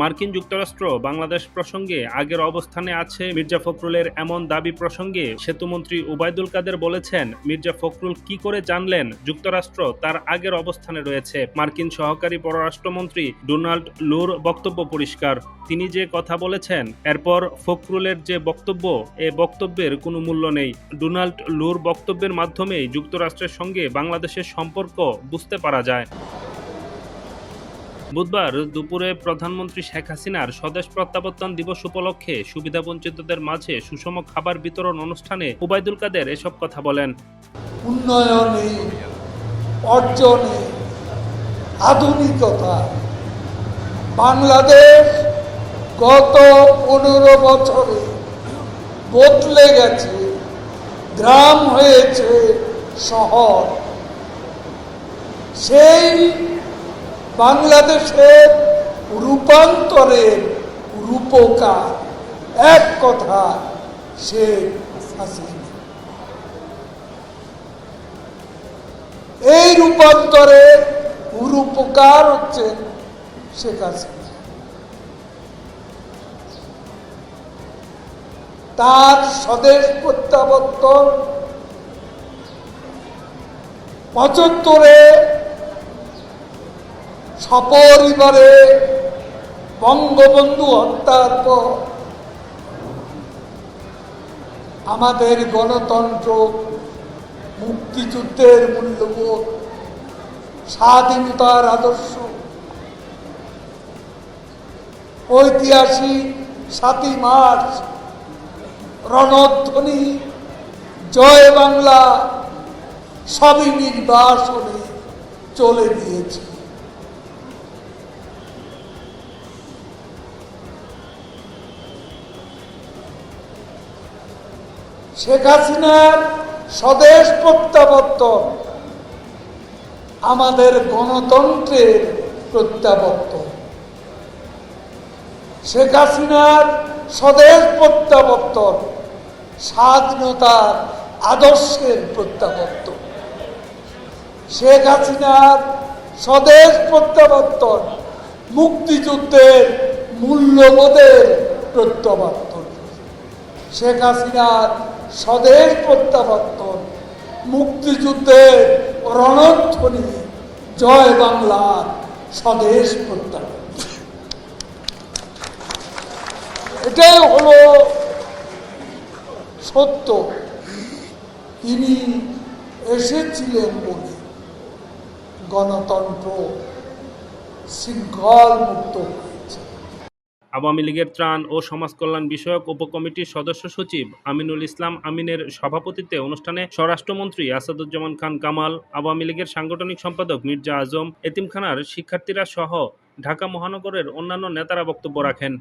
মার্কিন যুক্তরাষ্ট্র বাংলাদেশ প্রসঙ্গে আগের অবস্থানে আছে মির্জা ফখরুলের এমন দাবি প্রসঙ্গে সেতুমন্ত্রী ওবায়দুল কাদের বলেছেন, মির্জা ফখরুল কি করে জানলেন যুক্তরাষ্ট্র তার আগের অবস্থানে রয়েছে? মার্কিন সহকারী পররাষ্ট্রমন্ত্রী ডোনাল্ড লুর বক্তব্য পরিষ্কার। তিনি যে কথা বলেছেন, এরপর ফখরুলের যে বক্তব্য, এ বক্তব্যের কোনো মূল্য নেই। ডোনাল্ড লুর বক্তব্যের মাধ্যমেই যুক্তরাষ্ট্রের সঙ্গে বাংলাদেশের সম্পর্ক বুঝতে পারা যায়। বুধবার দুপুরে প্রধানমন্ত্রী শেখ হাসিনার স্বদেশ প্রত্যাবর্তন দিবস উপলক্ষে সুবিধাবঞ্চিতদের মাঝে সুষম খাবার বিতরণ অনুষ্ঠানে ওবায়দুল কাদের এসব কথা বলেন। উন্নয়নে, অর্জনে, আধুনিকতা। বাংলাদেশ গত পনেরো বছরে বদলে গেছে, গ্রাম হয়েছে শহর। সেই বাংলাদেশের রূপান্তরের রূপকার। এক কথা, সে এই রূপান্তরে রূপকার হচ্ছে শেখ হাসিনা। তার স্বদেশ প্রত্যাবর্তন পঁচাত্তরে সপরিবারে বঙ্গবন্ধু হত্যার পর আমাদের গণতন্ত্র মুক্তিযুদ্ধের মূল্যবোধ, স্বাধীনতার আদর্শ, ঐতিহাসিক সাতই মার্চ, রণধ্বনি, জয় বাংলা সবই নির্বাসনে চলে গিয়েছে। শেখ হাসিনার স্বদেশ প্রত্যাবর্তন আমাদের গণতন্ত্রের প্রত্যাবর্তন। শেখ হাসিনার স্বদেশ প্রত্যাবর্তন স্বাধীনতার আদর্শের প্রত্যাবর্তন। শেখ হাসিনার স্বদেশ প্রত্যাবর্তন মুক্তিযুদ্ধের মূল্যবোধের প্রত্যাবর্তন। শেখ হাসিনার স্বদেশ প্রত্যাবর্তন, মুক্তিযুদ্ধের রণধ্বনি, জয় বাংলার স্বদেশ প্রত্যাবর্তন। এটাই হলো সত্য। তিনি এসেছিলেন বলে গণতন্ত্র শৃঙ্খল মুক্ত আওয়ামী লীগের ত্রাণ ও সমাজকল্যাণ বিষয়ক উপকমিটির সদস্য সচিব আমিনুল ইসলাম আমিনের সভাপতিত্বে অনুষ্ঠানে স্বরাষ্ট্রমন্ত্রী আসাদুজ্জামান খান কামাল, আওয়ামী লীগের সাংগঠনিক সম্পাদক মির্জা আজম, এতিমখানার শিক্ষার্থীরা সহ ঢাকা মহানগরের অন্যান্য নেতারা বক্তব্য রাখেন।